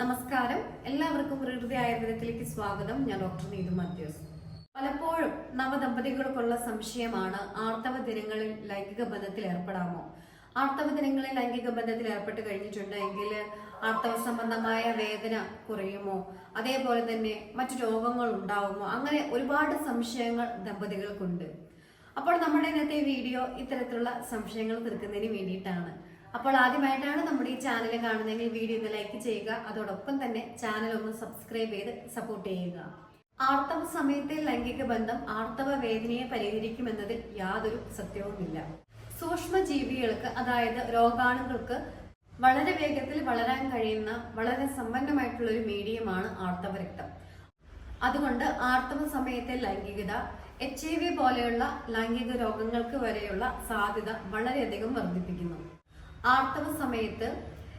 നമസ്കാരം. എല്ലാവർക്കും പ്രകൃതി ആയുർവേദത്തിലേക്ക് സ്വാഗതം. ഞാൻ ഡോക്ടർ നീതു മാത്യൂസ്. പലപ്പോഴും നവദമ്പതികൾക്കുള്ള സംശയമാണ് ആർത്തവ ദിനങ്ങളിൽ ലൈംഗിക ബന്ധത്തിൽ ഏർപ്പെടാമോ? ആർത്തവ ദിനങ്ങളിൽ ലൈംഗിക ബന്ധത്തിൽ ഏർപ്പെട്ട് കഴിഞ്ഞിട്ടുണ്ടെങ്കിൽ ആർത്തവ സംബന്ധമായ വേദന കുറയുമോ? അതേപോലെ തന്നെ മറ്റു രോഗങ്ങൾ ഉണ്ടാവുമോ? അങ്ങനെ ഒരുപാട് സംശയങ്ങൾ ദമ്പതികൾക്കുണ്ട്. അപ്പോൾ നമ്മുടെ ഇന്നത്തെ വീഡിയോ ഇത്തരത്തിലുള്ള സംശയങ്ങൾ തീർക്കുന്നതിന് വേണ്ടിയിട്ടാണ്. അപ്പോൾ ആദ്യമായിട്ടാണ് നമ്മുടെ ഈ ചാനൽ കാണുന്നതെങ്കിൽ വീഡിയോ ഒന്ന് ലൈക്ക് ചെയ്യുക. അതോടൊപ്പം തന്നെ ചാനൽ ഒന്ന് സബ്സ്ക്രൈബ് ചെയ്ത് സപ്പോർട്ട് ചെയ്യുക. ആർത്തവ സമയത്തെ ലൈംഗിക ബന്ധം ആർത്തവ വേദനയെ പരിഹരിക്കുമെന്നതിൽ യാതൊരു സത്യവുമില്ല. സൂക്ഷ്മ ജീവികൾക്ക് അതായത് രോഗാണുക്കൾക്ക് വളരെ വേഗത്തിൽ വളരാൻ കഴിയുന്ന വളരെ സമ്പന്നമായിട്ടുള്ള ഒരു മീഡിയമാണ് ആർത്തവ രക്തം. അതുകൊണ്ട് ആർത്തവ സമയത്തെ ലൈംഗികത എച്ച് ഐ വി പോലെയുള്ള ലൈംഗിക രോഗങ്ങൾക്ക് വരെയുള്ള സാധ്യത വളരെയധികം വർദ്ധിപ്പിക്കുന്നു. ആർത്തവ സമയത്ത്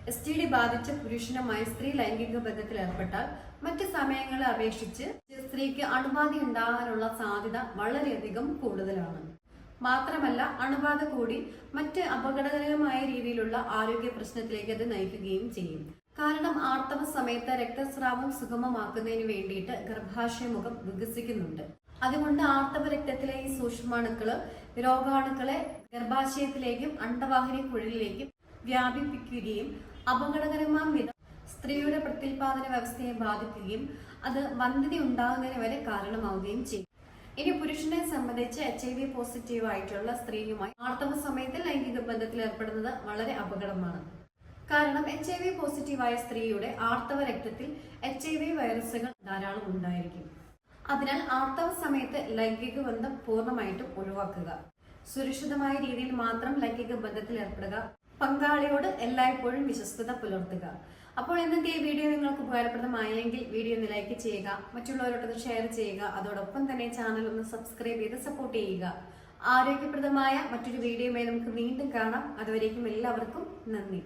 എസ് ടി ഡി ബാധിച്ച പുരുഷനുമായി സ്ത്രീ ലൈംഗിക ബന്ധത്തിൽ ഏർപ്പെട്ടാൽ മറ്റ് സമയങ്ങളെ അപേക്ഷിച്ച് സ്ത്രീക്ക് അണുബാധ ഉണ്ടാകാനുള്ള സാധ്യത വളരെയധികം കൂടുതലാണ്. മാത്രമല്ല അണുബാധ കൂടി മറ്റ് അപകടകരമായ രീതിയിലുള്ള ആരോഗ്യ പ്രശ്നത്തിലേക്ക് അത് നയിക്കുകയും ചെയ്യും. കാരണം ആർത്തവ സമയത്ത് രക്തസ്രാവം സുഗമമാക്കുന്നതിന് വേണ്ടിയിട്ട് ഗർഭാശയമുഖം വികസിക്കുന്നുണ്ട്. അതുകൊണ്ട് ആർത്തവ രക്തത്തിലെ ഈ സൂക്ഷ്മാണുക്കൾ രോഗാണുക്കളെ ഗർഭാശയത്തിലേക്കും അണ്ടവാഹിനി കുഴലിലേക്കും വ്യാപിപ്പിക്കുകയും അപകടകരമാം വിധം സ്ത്രീയുടെ പ്രത്യുൽപാദന വ്യവസ്ഥയെ ബാധിക്കുകയും അത് വന്ധ്യത ഉണ്ടാകുന്നതിന് വരെ കാരണമാവുകയും ചെയ്യും. ഇനി പുരുഷനെ സംബന്ധിച്ച് എച്ച് ഐ വി പോസിറ്റീവ് ആയിട്ടുള്ള സ്ത്രീയുമായി ആർത്തവ സമയത്ത് ലൈംഗിക ബന്ധത്തിൽ ഏർപ്പെടുന്നത് വളരെ അപകടമാണ്. കാരണം എച്ച് ഐ വി പോസിറ്റീവായ സ്ത്രീയുടെ ആർത്തവ രക്തത്തിൽ എച്ച് ഐ വി വൈറസുകൾ ധാരാളം ഉണ്ടായിരിക്കും. അതിനാൽ ആർത്തവ സമയത്ത് ലൈംഗിക ബന്ധം പൂർണമായിട്ടും ഒഴിവാക്കുക. സുരക്ഷിതമായ രീതിയിൽ മാത്രം ലൈംഗിക ബന്ധത്തിൽ ഏർപ്പെടുക പങ്കാളിയോട് എല്ലായ്പ്പോഴും വിശ്വസ്തത പുലർത്തുക. അപ്പോൾ ഇന്നത്തെ ഈ വീഡിയോ നിങ്ങൾക്ക് ഉപകാരപ്രദമായെങ്കിൽ വീഡിയോ ഒന്ന് ലൈക്ക് ചെയ്യുക മറ്റുള്ളവരോട് ഷെയർ ചെയ്യുക അതോടൊപ്പം തന്നെ ചാനൽ ഒന്ന് സബ്സ്ക്രൈബ് ചെയ്ത് സപ്പോർട്ട് ചെയ്യുക. ആരോഗ്യപ്രദമായ മറ്റൊരു വീഡിയോയുമായി നമുക്ക് വീണ്ടും കാണാം. അതുവരേക്കും എല്ലാവർക്കും നന്ദി.